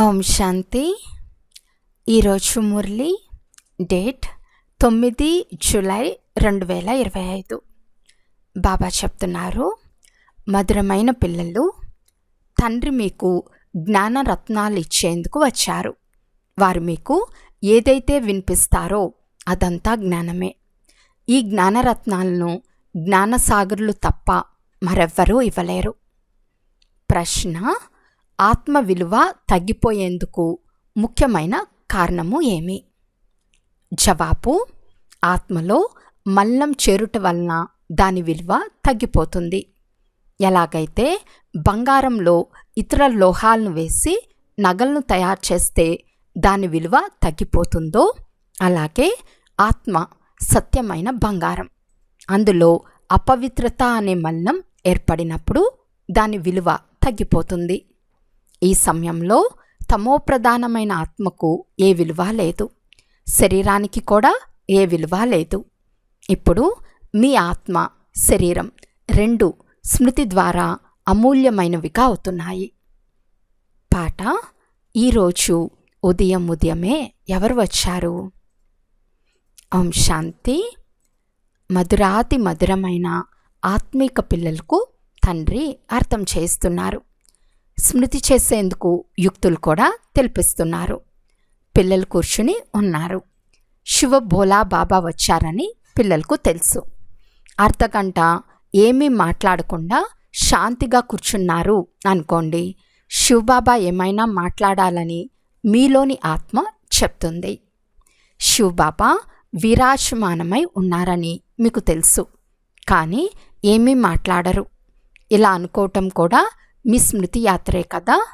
ఓం శాంతి. ఈరోజు మురళి డేట్ తొమ్మిది జూలై రెండు వేల ఇరవై ఐదు. బాబా చెప్తున్నారు మధురమైన పిల్లలు తండ్రి మీకు జ్ఞానరత్నాలు ఇచ్చేందుకు వచ్చారు. వారు మీకు ఏదైతే వినిపిస్తారో అదంతా జ్ఞానమే. ఈ జ్ఞానరత్నాలను జ్ఞానసాగరులు తప్ప మరెవ్వరూ ఇవ్వలేరు. ప్రశ్న ఆత్మ విలువ తగ్గిపోయేందుకు ముఖ్యమైన కారణము ఏమి? జవాబు ఆత్మలో మల్లం చేరుట వలన దాని విలువ తగ్గిపోతుంది. ఎలాగైతే బంగారంలో ఇతర లోహాలను వేసి నగలను తయారు చేస్తే దాని విలువ తగ్గిపోతుందో అలాగే ఆత్మ సత్యమైన బంగారం. అందులో అపవిత్రత అనే మల్లం ఏర్పడినప్పుడు దాని విలువ తగ్గిపోతుంది. ఈ సమయంలో తమో ప్రధానమైన ఆత్మకు ఏ విలువ లేదు. శరీరానికి కూడా ఏ విలువ లేదు. ఇప్పుడు మీ ఆత్మ శరీరం రెండు స్మృతి ద్వారా అమూల్యమైనవిగా అవుతున్నాయి. పాట ఈరోజు ఉదయం ఉదయమే ఎవరు వచ్చారు? ఓం శాంతి. మధురాతి మధురమైన ఆత్మీక పిల్లలకు తండ్రి అర్థం చేస్తున్నారు. స్మృతి చేసేందుకు యుక్తులు కూడా తెలిపిస్తున్నారు. పిల్లలు కూర్చుని ఉన్నారు. శివ భోలా బాబా వచ్చారని పిల్లలకు తెలుసు. అర్ధగంట ఏమీ మాట్లాడకుండా శాంతిగా కూర్చున్నారు అనుకోండి. శివబాబా ఏమైనా మాట్లాడాలని మీలోని ఆత్మ చెప్తుంది. శివబాబా విరాజమానమై ఉన్నారని మీకు తెలుసు. కానీ ఏమీ మాట్లాడరు. ఇలా అనుకోవటం కూడా మీ స్మృతి యాత్రే కదా?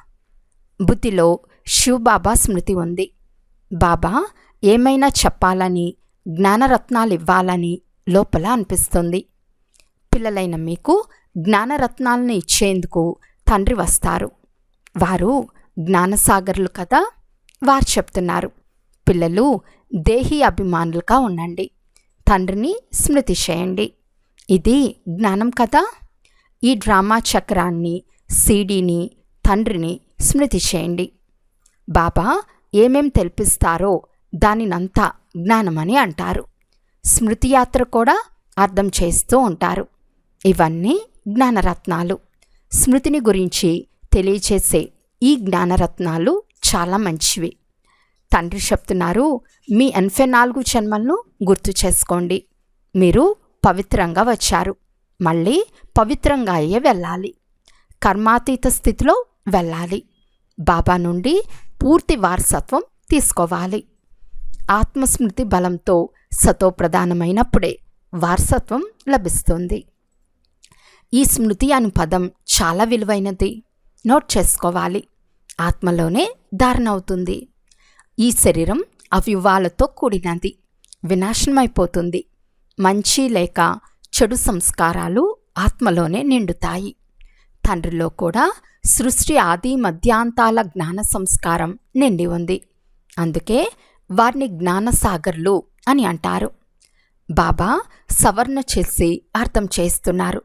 బుద్ధిలో శివబాబా స్మృతి ఉంది. బాబా ఏమైనా చెప్పాలని జ్ఞానరత్నాలు ఇవ్వాలని లోపల అనిపిస్తుంది. పిల్లలైన మీకు జ్ఞానరత్నాలను ఇచ్చేందుకు తండ్రి వస్తారు. వారు జ్ఞానసాగర్లు కదా? వారు చెప్తున్నారు. పిల్లలు దేహీ అభిమానులుగా ఉండండి. తండ్రిని స్మృతి చేయండి ఇది జ్ఞానం కదా? ఈ డ్రామా చక్రాన్ని సీడీని తండ్రిని స్మృతి చేయండి. బాబా ఏమేం తెలిపిస్తారో దానినంతా జ్ఞానమని అంటారు. స్మృతి యాత్ర కూడా అర్థం చేస్తూ ఉంటారు. ఇవన్నీ జ్ఞానరత్నాలు. స్మృతిని గురించి తెలియచేసే ఈ జ్ఞానరత్నాలు చాలా మంచివి. తండ్రి చెప్తున్నారు మీ ఎనభై నాలుగు జన్మలను గుర్తు చేసుకోండి. మీరు పవిత్రంగా వచ్చారు. మళ్ళీ పవిత్రంగా అయ్యే వెళ్ళాలి. కర్మాతీత స్థితిలో వెళ్ళాలి. బాబా నుండి పూర్తి వారసత్వం తీసుకోవాలి. ఆత్మస్మృతి బలంతో సతోప్రధానమైనప్పుడే వారసత్వం లభిస్తుంది. ఈ స్మృతి అను పదం చాలా విలువైనది. నోట్ చేసుకోవాలి. ఆత్మలోనే ధారణ అవుతుంది. ఈ శరీరం అవ్యువాలతో కూడినది. వినాశనమైపోతుంది. మంచి లేక చెడు సంస్కారాలు ఆత్మలోనే నిండుతాయి. తండ్రిలో కూడా సృష్టి ఆది మధ్యాంతాల జ్ఞాన సంస్కారం నిండి ఉంది. అందుకే వారిని జ్ఞానసాగర్లు అని అంటారు. బాబా సవర్ణ చేసి అర్థం చేస్తున్నారు.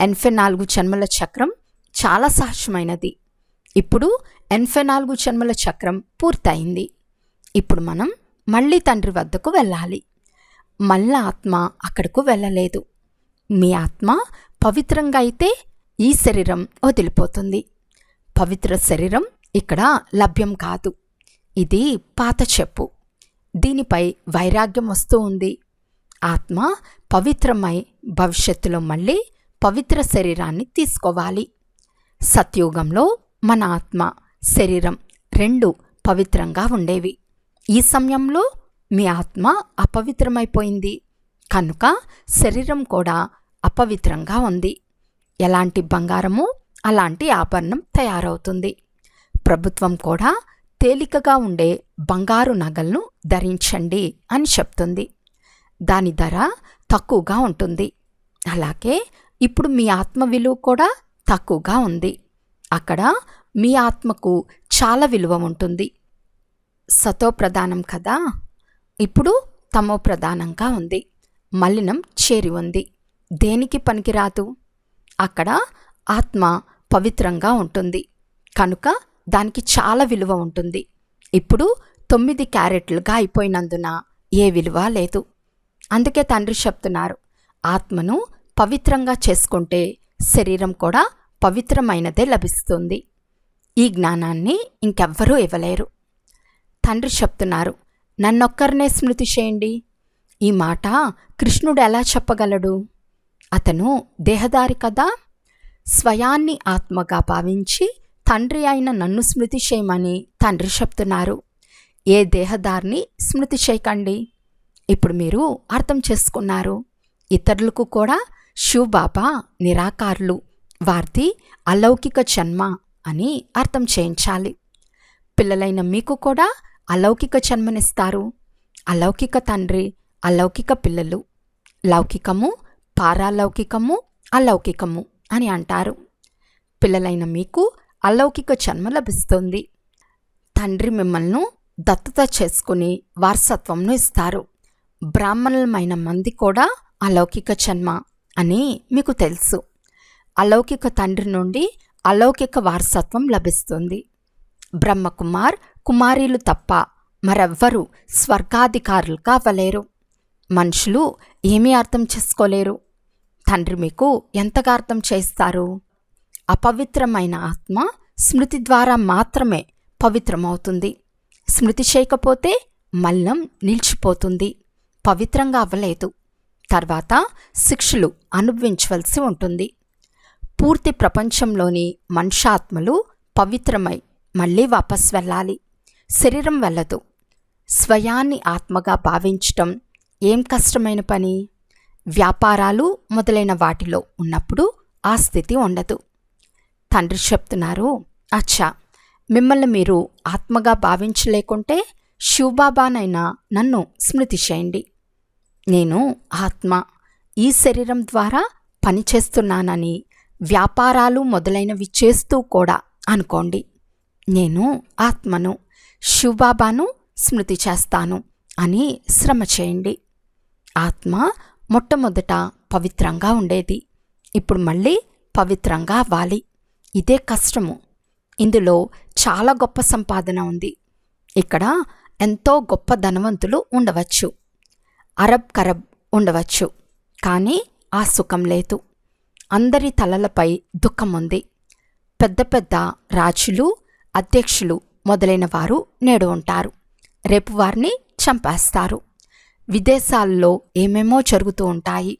ఎనభై నాలుగు జన్మల చక్రం చాలా సహజమైనది. ఇప్పుడు ఎనభై నాలుగు జన్మల చక్రం పూర్తయింది. ఇప్పుడు మనం మళ్ళీ తండ్రి వద్దకు వెళ్ళాలి. మళ్ళా ఆత్మ అక్కడకు వెళ్ళలేదు. మీ ఆత్మ పవిత్రంగా అయితే ఈ శరీరం వదిలిపోతుంది. పవిత్ర శరీరం ఇక్కడ లభ్యం కాదు. ఇది పాత చెప్పు. దీనిపై వైరాగ్యం వస్తూ ఉంది. ఆత్మ పవిత్రమై భవిష్యత్తులో మళ్ళీ పవిత్ర శరీరాన్ని తీసుకోవాలి. సత్యుగంలో మన ఆత్మ శరీరం రెండు పవిత్రంగా ఉండేవి. ఈ సమయంలో మీ ఆత్మ అపవిత్రమైపోయింది. కనుక శరీరం కూడా అపవిత్రంగా ఉంది. ఎలాంటి బంగారము అలాంటి ఆభరణం తయారవుతుంది. ప్రభుత్వం కూడా తేలికగా ఉండే బంగారు నగలను ధరించండి అని చెప్తుంది. దాని ధర తక్కువగా ఉంటుంది. అలాగే ఇప్పుడు మీ ఆత్మ విలువ కూడా తక్కువగా ఉంది. అక్కడ మీ ఆత్మకు చాలా విలువ ఉంటుంది. సతో ప్రధానం కదా? ఇప్పుడు తమో ప్రధానంగా ఉంది. మలినం చేరి ఉంది. దేనికి పనికిరాదు? అక్కడ ఆత్మ పవిత్రంగా ఉంటుంది. కనుక దానికి చాలా విలువ ఉంటుంది. ఇప్పుడు తొమ్మిది క్యారెట్లుగా అయిపోయినందున ఏ విలువ లేదు. అందుకే తండ్రి చెప్తున్నారు ఆత్మను పవిత్రంగా చేసుకుంటే శరీరం కూడా పవిత్రమైనదే లభిస్తుంది. ఈ జ్ఞానాన్ని ఇంకెవ్వరూ ఇవ్వలేరు. తండ్రి చెప్తున్నారు నన్నొక్కరినే స్మృతి చేయండి. ఈ మాట కృష్ణుడు ఎలా చెప్పగలడు? అతను దేహదారి కదా? స్వయాన్ని ఆత్మగా భావించి తండ్రి అయిన నన్ను స్మృతి చేయమని తండ్రి చెప్తున్నారు. ఏ దేహదారిని స్మృతి చేయకండి. ఇప్పుడు మీరు అర్థం చేసుకున్నారు. ఇతరులకు కూడా శివబాబా నిరాకారులు వారిది అలౌకిక జన్మ అని అర్థం చేయించాలి. పిల్లలైన మీకు కూడా అలౌకిక జన్మనిస్తారు. అలౌకిక తండ్రి అలౌకిక పిల్లలు. లౌకికము పారాలౌకికము అలౌకికము అని అంటారు. పిల్లలైన మీకు అలౌకిక జన్మ లభిస్తుంది. తండ్రి మిమ్మల్ని దత్తత చేసుకుని వారసత్వంను ఇస్తారు. బ్రాహ్మణులమైన మంది కూడా అలౌకిక జన్మ అని మీకు తెలుసు. అలౌకిక తండ్రి నుండి అలౌకిక వారసత్వం లభిస్తుంది. బ్రహ్మకుమార్ కుమారీలు తప్ప మరెవ్వరూ స్వర్గాధికారులు కావలేరు మనుషులు ఏమీ అర్థం చేసుకోలేరు. తండ్రి మీకు ఎంతగా అర్థం చేస్తారు? అపవిత్రమైన ఆత్మ స్మృతి ద్వారా మాత్రమే పవిత్రమవుతుంది. స్మృతి చేయకపోతే మల్లం నిలిచిపోతుంది. పవిత్రంగా అవ్వలేదు. తర్వాత శిక్షలు అనుభవించవలసి ఉంటుంది. పూర్తి ప్రపంచంలోని మనుషాత్మలు పవిత్రమై మళ్ళీ వాపస్ వెళ్ళాలి. శరీరం వెళ్ళదు. స్వయాన్ని ఆత్మగా భావించటం ఏం కష్టమైన పని? వ్యాపారాలు మొదలైన వాటిలో ఉన్నప్పుడు ఆ స్థితి ఉండదు. తండ్రి చెప్తున్నారు అచ్చా మిమ్మల్ని మీరు ఆత్మగా భావించలేకుంటే శివబాబానైనా నన్ను స్మృతి చేయండి నేను ఆత్మ ఈ శరీరం ద్వారా పనిచేస్తున్నానని వ్యాపారాలు మొదలైనవి చేస్తూ కూడా అనుకోండి. నేను ఆత్మను శివబాబాను స్మృతి చేస్తాను అని శ్రమ చేయండి. ఆత్మ మొట్టమొదట పవిత్రంగా ఉండేది. ఇప్పుడు మళ్ళీ పవిత్రంగా అవ్వాలి. ఇదే కష్టము. ఇందులో చాలా గొప్ప సంపాదన ఉంది. ఇక్కడ ఎంతో గొప్ప ధనవంతులు ఉండవచ్చు. అరబ్ కరబ్ ఉండవచ్చు. కానీ ఆ సుఖం లేదు. అందరి తలలపై దుఃఖం ఉంది. పెద్ద పెద్ద రాజులు అధ్యక్షులు మొదలైన వారు నేడు ఉంటారు. రేపు వారిని చంపేస్తారు. విదేశాల్లో ఏమేమో జరుగుతూ ఉంటాయి.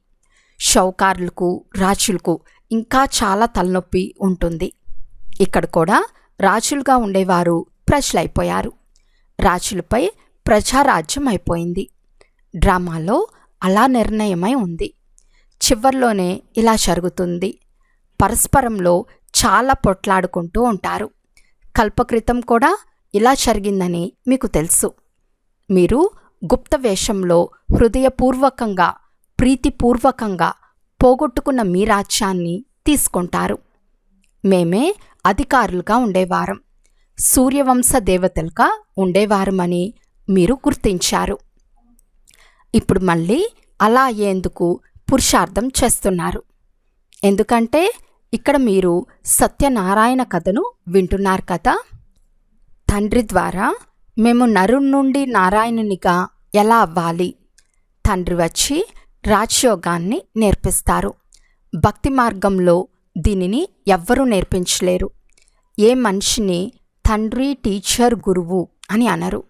షౌకారులకు రాజులకు ఇంకా చాలా తలనొప్పి ఉంటుంది. ఇక్కడ కూడా రాజులుగా ఉండేవారు ప్రజలైపోయారు. రాజులపై ప్రజారాజ్యం అయిపోయింది. డ్రామాలో అలా నిర్ణయమై ఉంది. చివర్లోనే ఇలా జరుగుతుంది. పరస్పరంలో చాలా పొట్లాడుకుంటూ ఉంటారు. కల్పకృతం కూడా ఇలా జరిగిందని మీకు తెలుసు. మీరు గుప్త వేషంలో హృదయపూర్వకంగా ప్రీతిపూర్వకంగా పోగొట్టుకున్న మీ రాజ్యాన్ని తీసుకుంటారు. మేమే అధికారులుగా ఉండేవారం. సూర్యవంశ దేవతలుగా ఉండేవారమని మీరు గుర్తించారు. ఇప్పుడు మళ్ళీ అలా అయ్యేందుకు పురుషార్థం చేస్తున్నారు. ఎందుకంటే ఇక్కడ మీరు సత్యనారాయణ కథను వింటున్నారు కదా? తండ్రి ద్వారా మేము నరు నుండి నారాయణునిగా ఎలా అవ్వాలి? తండ్రి వచ్చి రాజయోగాన్ని నేర్పిస్తారు. భక్తి మార్గంలో దీనిని ఎవ్వరూ నేర్పించలేరు. ఏ మనిషిని తండ్రి టీచర్ గురువు అని అనరు.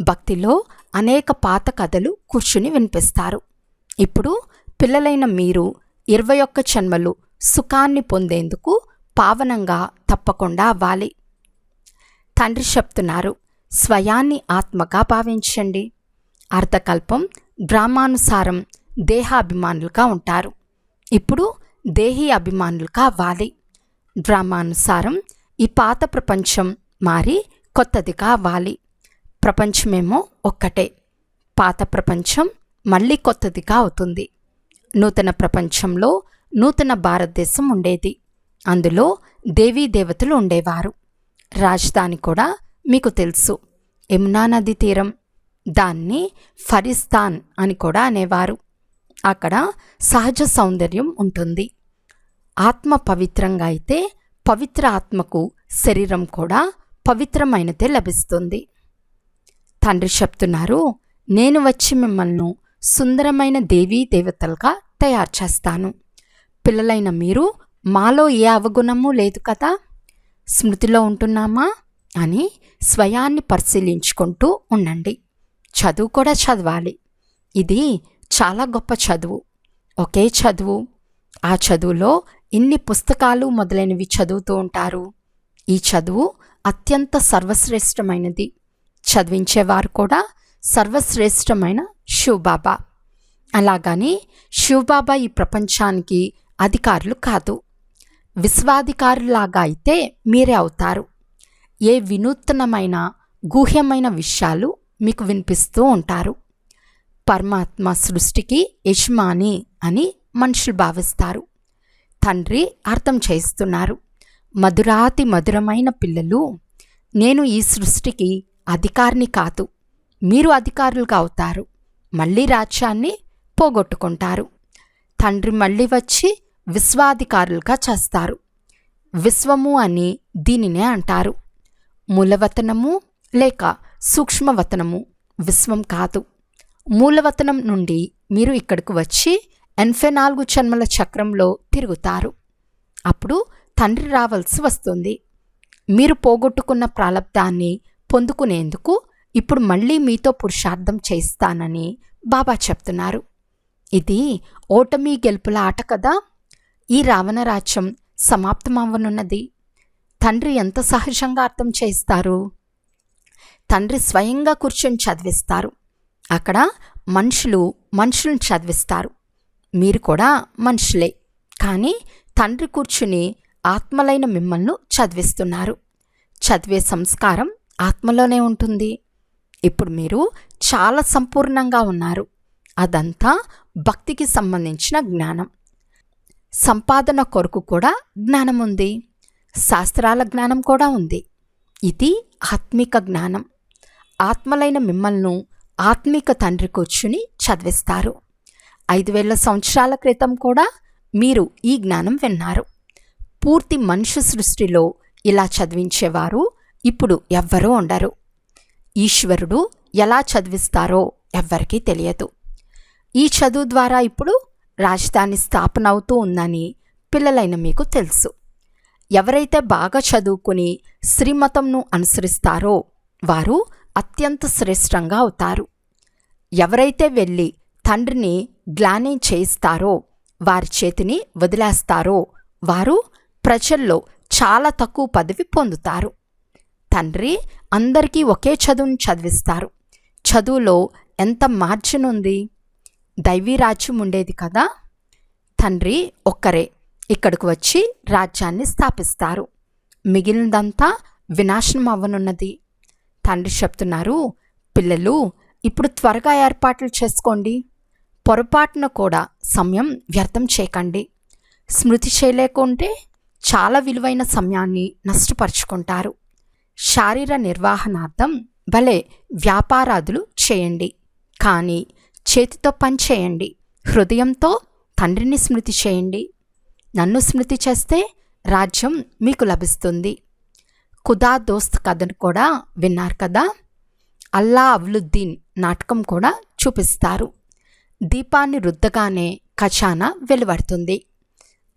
భక్తిలో అనేక పాత కథలు కూర్చుని వినిపిస్తారు. ఇప్పుడు పిల్లలైన మీరు ఇరవై ఒక్క జన్మలు సుఖాన్ని పొందేందుకు పావనంగా తప్పకుండా అవ్వాలి. తండ్రి చెప్తున్నారు స్వయాన్ని ఆత్మగా భావించండి. అర్థకల్పం గ్రామానుసారం దేహాభిమానులుగా ఉంటారు. ఇప్పుడు దేహీ అభిమానులుగా అవ్వాలి డ్రామానుసారం ఈ పాత ప్రపంచం మారి కొత్తదిగా అవ్వాలి ప్రపంచమేమో ఒక్కటే. పాత ప్రపంచం మళ్ళీ కొత్తదిగా అవుతుంది. నూతన ప్రపంచంలో నూతన భారతదేశం ఉండేది. అందులో దేవీ దేవతలు ఉండేవారు. రాజధాని కూడా మీకు తెలుసు. యమునా నది తీరం. దాన్ని ఫరిస్తాన్ అని కూడా అనేవారు. అక్కడ సహజ సౌందర్యం ఉంటుంది. ఆత్మ పవిత్రంగా అయితే పవిత్ర ఆత్మకు శరీరం కూడా పవిత్రమైనదే లభిస్తుంది. తండ్రి చెప్తున్నారు నేను వచ్చి మిమ్మల్ని సుందరమైన దేవీ దేవతలుగా తయారు చేస్తాను. పిల్లలైన మీరు మాలో ఏ అవగుణము లేదు కదా? స్మృతిలో ఉంటున్నామా? అని స్వయాన్ని పరిశీలించుకుంటూ ఉండండి. చదువు కూడా చదవాలి. ఇది చాలా గొప్ప చదువు. ఒకే చదువు. ఆ చదువులో ఇన్ని పుస్తకాలు మొదలైనవి చదువుతూ ఉంటారు. ఈ చదువు అత్యంత సర్వశ్రేష్టమైనది. చదివించేవారు కూడా సర్వశ్రేష్టమైన శివబాబా అలాగని శివబాబా ఈ ప్రపంచానికి అధికారులు కాదు. విశ్వాధికారులాగా అయితే మీరే అవుతారు. ఏ వినూత్నమైన గూహ్యమైన విషయాలు మీకు వినిపిస్తూ ఉంటారు. పరమాత్మ సృష్టికి యజమాని అని మనుషులు భావిస్తారు. తండ్రి అర్థం చేస్తున్నారు మధురాతి మధురమైన పిల్లలు నేను ఈ సృష్టికి అధికారిని కాదు మీరు అధికారులుగా అవుతారు. మళ్ళీ రాజ్యాన్ని పోగొట్టుకుంటారు. తండ్రి మళ్ళీ వచ్చి విశ్వాధికారులుగా చేస్తారు. విశ్వము అని దీనినే అంటారు. మూలవతనము లేక సూక్ష్మవతనము విశ్వం కాదు. మూలవతనం నుండి మీరు ఇక్కడికి వచ్చి ఎనభై నాలుగు జన్మల చక్రంలో తిరుగుతారు. అప్పుడు తండ్రి రావాల్సి వస్తుంది. మీరు పోగొట్టుకున్న ప్రాలబ్ధాన్ని పొందుకునేందుకు ఇప్పుడు మళ్ళీ మీతో పురుషార్థం చేస్తానని బాబా చెప్తున్నారు. ఇది ఓటమి గెలుపుల ఆట కదా. ఈ రావణరాజ్యం సమాప్తమవ్వనున్నది. తండ్రి ఎంత సహజంగా అర్థం చేస్తారు తండ్రి స్వయంగా కూర్చొని చదివిస్తారు. అక్కడ మనుషులు మనుషులను చదివిస్తారు. మీరు కూడా మనుషులే. కానీ తండ్రి కూర్చుని ఆత్మలైన మిమ్మల్ని చదివిస్తున్నారు. చదివే సంస్కారం ఆత్మలోనే ఉంటుంది. ఇప్పుడు మీరు చాలా సంపూర్ణంగా ఉన్నారు. అదంతా భక్తికి సంబంధించిన జ్ఞానం. సంపాదన కొరకు కూడా జ్ఞానం ఉంది. శాస్త్రాల జ్ఞానం కూడా ఉంది. ఇది ఆత్మిక జ్ఞానం. ఆత్మలైన మిమ్మల్ని ఆత్మిక తండ్రి కూర్చుని చదివిస్తారు. ఐదు వేల సంవత్సరాల క్రితం కూడా మీరు ఈ జ్ఞానం విన్నారు. పూర్తి మనుష్య సృష్టిలో ఇలా చదివించేవారు ఇప్పుడు ఎవ్వరూ ఉండరు. ఈశ్వరుడు ఎలా చదివిస్తారో ఎవ్వరికీ తెలియదు. ఈ చదువు ద్వారా ఇప్పుడు రాజధాని స్థాపన అవుతూ ఉందని పిల్లలైన మీకు తెలుసు. ఎవరైతే బాగా చదువుకుని శ్రీమతంను అనుసరిస్తారో వారు అత్యంత శ్రేష్టంగా అవుతారు. ఎవరైతే వెళ్ళి తండ్రిని గ్లాని చేయిస్తారో వారి చేతిని వదిలేస్తారో వారు ప్రజల్లో చాలా తక్కువ పదవి పొందుతారు. తండ్రి అందరికీ ఒకే చదువును చదివిస్తారు. చదువులో ఎంత మార్జిన్ ఉంది? దైవీ రాజ్యం ఉండేది కదా. తండ్రి ఒక్కరే ఇక్కడికి వచ్చి రాజ్యాన్ని స్థాపిస్తారు. మిగిలినదంతా వినాశనం అవ్వనున్నది. తండ్రి చెప్తున్నారు పిల్లలు ఇప్పుడు త్వరగా ఏర్పాట్లు చేసుకోండి. పొరపాటున కూడా సమయం వ్యర్థం చేయకండి. స్మృతి చేయలేకుంటే చాలా విలువైన సమయాన్ని నష్టపరుచుకుంటారు. శారీర నిర్వహణార్థం భలే వ్యాపారాదులు చేయండి. కానీ చేతితో పని చేయండి. హృదయంతో తండ్రిని స్మృతి చేయండి. నన్ను స్మృతి చేస్తే రాజ్యం మీకు లభిస్తుంది. ఖుదా దోస్త్ కథను కూడా విన్నారు కదా? అల్లా అవ్లుద్దీన్ నాటకం కూడా చూపిస్తారు. దీపాన్ని రుద్దగానే ఖజానా వెలువడుతుంది.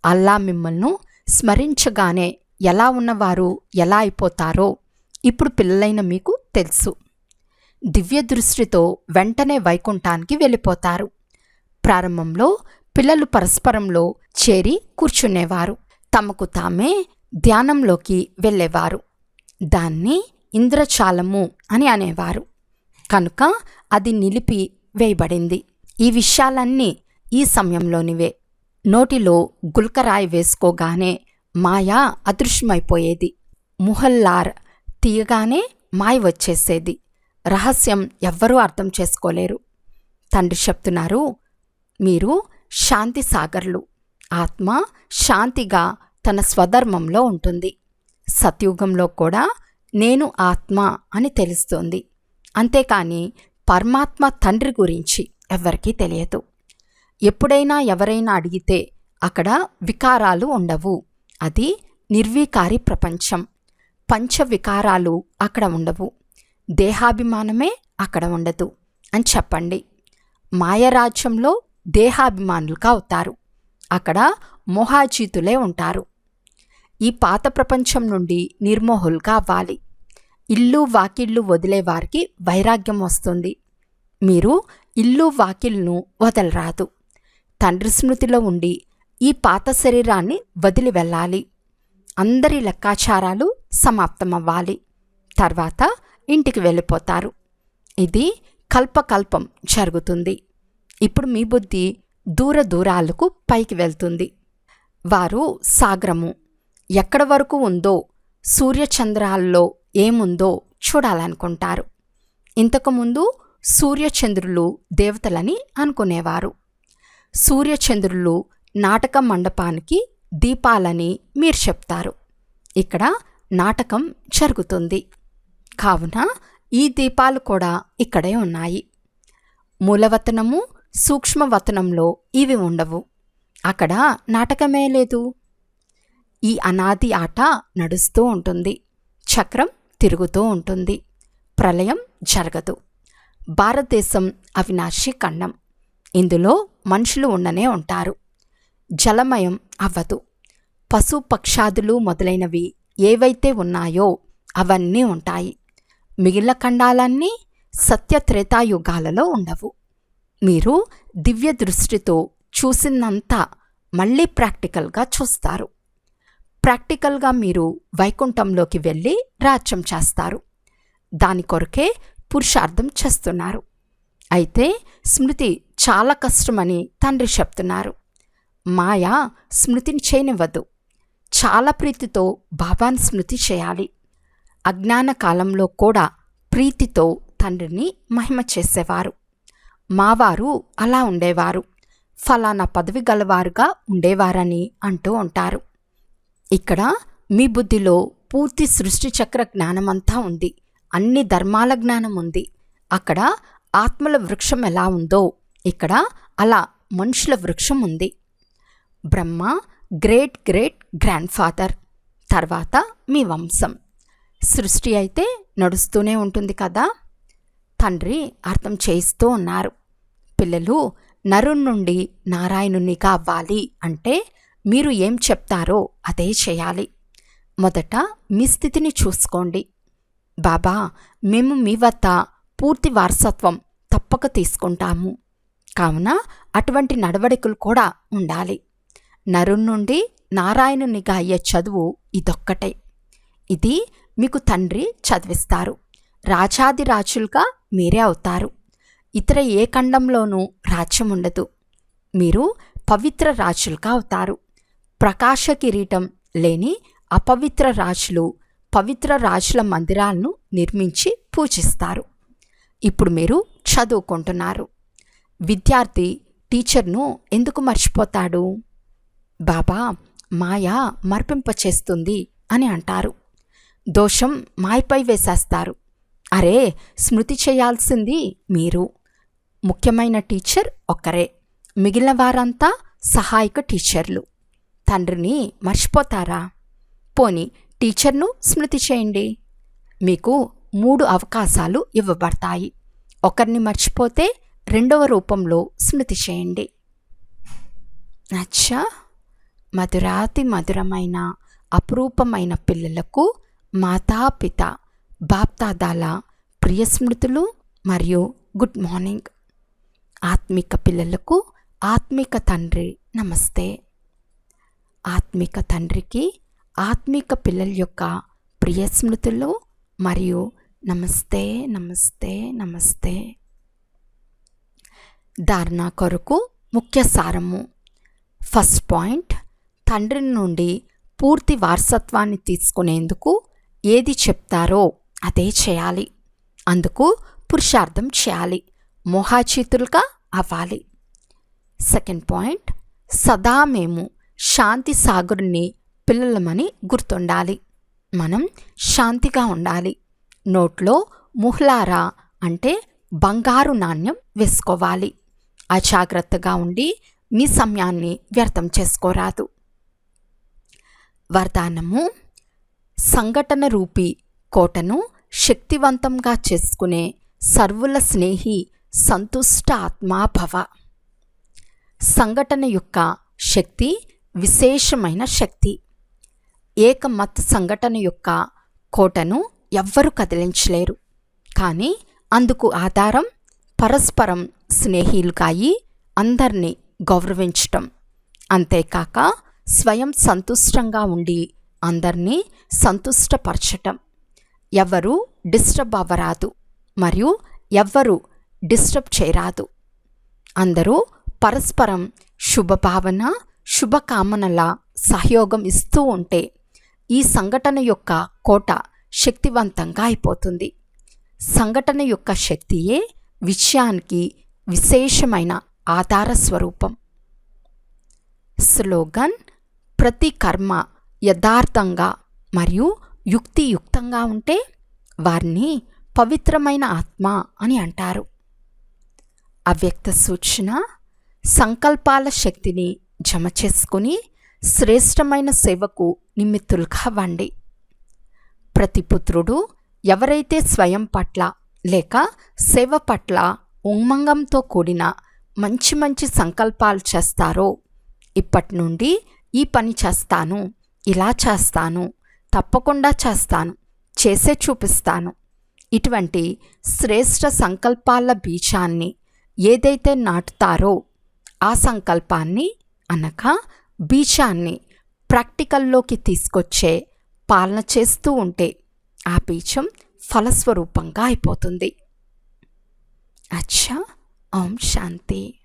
అల్లా మిమ్మల్ని స్మరించగానే ఎలా ఉన్నవారు ఎలా అయిపోతారో ఇప్పుడు పిల్లలైన మీకు తెలుసు. దివ్య దృష్టితో వెంటనే వైకుంఠానికి వెళ్ళిపోతారు. ప్రారంభంలో పిల్లలు పరస్పరంలో చేరి కూర్చునేవారు. తమకు తామే ధ్యానంలోకి వెళ్ళేవారు. దాన్ని ఇంద్రచాలము అని అనేవారు. కనుక అది నిలిపి వేయబడింది. ఈ విషయాలన్నీ ఈ సమయంలోనివే. నోటిలో గుల్కరాయి వేసుకోగానే మాయా అదృశ్యమైపోయేది. ముహల్లార్ తీయగానే మాయ వచ్చేసేది. రహస్యం ఎవ్వరూ అర్థం చేసుకోలేరు. తండ్రి చెప్తున్నారు మీరు శాంతి సాగర్లు. ఆత్మ శాంతిగా తన స్వధర్మంలో ఉంటుంది. సత్యుగంలో కూడా నేను ఆత్మ అని తెలుస్తోంది. అంతేకాని పరమాత్మ తండ్రి గురించి ఎవ్వరికీ తెలియదు. ఎప్పుడైనా ఎవరైనా అడిగితే అక్కడ వికారాలు ఉండవు. అది నిర్వీకారి ప్రపంచం. పంచ వికారాలు అక్కడ ఉండవు. దేహాభిమానమే అక్కడ ఉండదు అని చెప్పండి. మాయరాజ్యంలో దేహాభిమానులుగా అవుతారు. అక్కడ మోహాజీతులే ఉంటారు. ఈ పాత ప్రపంచం నుండి నిర్మోహులుగా అవ్వాలి. ఇల్లు వాకిళ్ళు వదిలే వారికి వైరాగ్యం వస్తుంది. మీరు ఇల్లు వాకిళ్ళను వదలరాదు. తండ్రి స్మృతిలో ఉండి ఈ పాత శరీరాన్ని వదిలి వెళ్ళాలి. అందరి లెక్కాచారాలు సమాప్తమవ్వాలి. తర్వాత ఇంటికి వెళ్ళిపోతారు. ఇది కల్పకల్పం జరుగుతుంది. ఇప్పుడు మీ బుద్ధి దూర దూరాలకు పైకి వెళ్తుంది. వారు సాగరము. ఎక్కడ వరకు ఉందో సూర్యచంద్రాల్లో ఏముందో చూడాలనుకుంటారు. ఇంతకుముందు సూర్యచంద్రులు దేవతలని అనుకునేవారు. సూర్యచంద్రులు నాటక మండపానికి దీపాలని మీరు చెప్తారు. ఇక్కడ నాటకం జరుగుతుంది. కావున ఈ దీపాలు కూడా ఇక్కడే ఉన్నాయి. మూలవతనము సూక్ష్మవతనంలో ఇవి ఉండవు. అక్కడ నాటకమే లేదు. ఈ అనాది ఆట నడుస్తూ ఉంటుంది. చక్రం తిరుగుతూ ఉంటుంది. ప్రళయం జరగదు. భారతదేశం అవినాశి ఖండం. ఇందులో మనుషులు ఉండనే ఉంటారు. జలమయం అవ్వదు. పశు పక్షాదులు మొదలైనవి ఏవైతే ఉన్నాయో అవన్నీ ఉంటాయి. మిగిలిన ఖండాలన్నీ సత్యత్రేతాయుగాలలో ఉండవు. మీరు దివ్య దృష్టితో చూసినంత మళ్ళీ ప్రాక్టికల్గా చూస్తారు. ప్రాక్టికల్గా మీరు వైకుంఠంలోకి వెళ్ళి రాజ్యం చేస్తారు. దాని కొరకే పురుషార్థం చేస్తున్నారు. అయితే స్మృతి చాలా కష్టమని తండ్రి చెప్తున్నారు. మాయ స్మృతిని చేయనివ్వదు. చాలా ప్రీతితో బాబాను స్మృతి చేయాలి. అజ్ఞాన కాలంలో కూడా ప్రీతితో తండ్రిని మహిమ చేసేవారు. మావారు అలా ఉండేవారు. ఫలానా పదవి గలవారుగా ఉండేవారని అంటూ ఉంటారు. ఇక్కడ మీ బుద్ధిలో పూర్తి సృష్టి చక్ర జ్ఞానమంతా ఉంది. అన్ని ధర్మాల జ్ఞానం ఉంది. అక్కడ ఆత్మల వృక్షం ఎలా ఉందో ఇక్కడ అలా మనుషుల వృక్షం ఉంది. Brahma great great grand father తర్వాత మీ వంశం. సృష్టి అయితే నడుస్తూనే ఉంటుంది కదా? తండ్రి అర్థం చేయిస్తూ ఉన్నారు. పిల్లలు నరుణ్ నుండి నారాయణునిగా అవ్వాలి అంటే మీరు ఏం చెప్తారో అదే చేయాలి. మొదట మీ స్థితిని చూసుకోండి. బాబా మేము మీ వద్ద పూర్తి వారసత్వం తప్పక తీసుకుంటాము. కావున అటువంటి నడవడికలు కూడా ఉండాలి. నరుణ్ నుండి నారాయణునిగా అయ్యే చదువు ఇదొక్కటే. ఇది మీకు తండ్రి చదివిస్తారు. రాజాది రాజులుగా మీరే అవుతారు. ఇతర ఏ ఖండంలోనూ రాజ్యం ఉండదు. మీరు పవిత్ర రాజులుగా అవుతారు. ప్రకాశ కిరీటం లేని అపవిత్ర రాజులు పవిత్ర రాజుల మందిరాలను నిర్మించి పూజిస్తారు. ఇప్పుడు మీరు చదువుకుంటున్నారు. విద్యార్థి టీచర్ను ఎందుకు మర్చిపోతాడు? బాబా మాయ మర్పింపచేస్తుంది అని అంటారు. దోషం మాయపై వేసేస్తారు. అరే స్మృతి చేయాల్సింది మీరు. ముఖ్యమైన టీచర్ ఒక్కరే. మిగిలిన వారంతా సహాయక టీచర్లు. తండ్రిని మర్చిపోతారా? పోని టీచర్ను స్మృతి చేయండి. మీకు మూడు అవకాశాలు ఇవ్వబడతాయి. ఒకరిని మర్చిపోతే రెండవ రూపంలో స్మృతి చేయండి. అచ్చా! మధురాతి మధురమైన అపురూపమైన పిల్లలకు మాతాపిత బాప్తాదాల ప్రియ స్మృతులు మరియు గుడ్ మార్నింగ్. ఆత్మిక పిల్లలకు ఆత్మిక తండ్రి నమస్తే. ఆత్మిక తండ్రికి ఆత్మిక పిల్లల యొక్క ప్రియ స్మృతులు మరియు నమస్తే నమస్తే నమస్తే. ధారణ కొరకు ముఖ్య సారము. ఫస్ట్ పాయింట్ తండ్రి నుండి పూర్తి వారసత్వాన్ని తీసుకునేందుకు ఏది చెప్తారో అదే చేయాలి. అందుకు పురుషార్థం చేయాలి. మోహాచీతులుగా అవ్వాలి. సెకండ్ పాయింట్ సదా మేము శాంతి సాగరుని పిల్లలమని గుర్తుండాలి. మనం శాంతిగా ఉండాలి. నోట్లో ముహ్లారా అంటే బంగారు నాణ్యం వేసుకోవాలి. అజాగ్రత్తగా ఉండి మీ సమయాన్ని వ్యర్థం చేసుకోరాదు. వరదానము సంఘటన రూపి కోటను శక్తివంతంగా చేసుకునే సర్వుల స్నేహి సంతుష్ట ఆత్మాభవ సంఘటన యొక్క శక్తి విశేషమైన శక్తి. ఏకమత్ సంఘటన యొక్క కోటను ఎవ్వరూ కదిలించలేరు. కానీ అందుకు ఆధారం పరస్పరం స్నేహిలుగాయి అందరినీ గౌరవించటం. అంతేకాక స్వయం సంతుష్టంగా ఉండి అందరినీ సంతుష్టపరచటం. ఎవరు డిస్టర్బ్ అవ్వరాదు మరియు ఎవ్వరు డిస్టర్బ్ చేయరాదు. అందరూ పరస్పరం శుభభావన శుభకామనల సహయోగం ఇస్తూ ఉంటే ఈ సంఘటన యొక్క కోట శక్తివంతంగా అయిపోతుంది. సంఘటన యొక్క శక్తియే విషయానికి విశేషమైన ఆధార స్వరూపం. స్లోగన్ ప్రతి కర్మ యథార్థంగా మరియు యుక్తియుక్తంగా ఉంటే వారిని పవిత్రమైన ఆత్మ అని అంటారు. అవ్యక్త సూచన సంకల్పాల శక్తిని జమ చేసుకుని శ్రేష్టమైన సేవకు నిమిత్తులుగా అవ్వండి ప్రతి పుత్రుడు ఎవరైతే స్వయం పట్ల లేక సేవ పట్ల ఉమ్మంగంతో కూడిన మంచి మంచి సంకల్పాలు చేస్తారో ఇప్పటి నుండి ఈ పని చేస్తాను ఇలా చేస్తాను తప్పకుండా చేస్తాను చేసే చూపిస్తాను. ఇటువంటి శ్రేష్ట సంకల్పాల బీజాన్ని ఏదైతే నాటుతారో ఆ సంకల్పాన్ని అనగా బీజాన్ని ప్రాక్టికల్లోకి తీసుకొచ్చే పాలన చేస్తూ ఉంటే ఆ బీజం ఫలస్వరూపంగా అయిపోతుంది. అచ్చా ఓం శాంతి.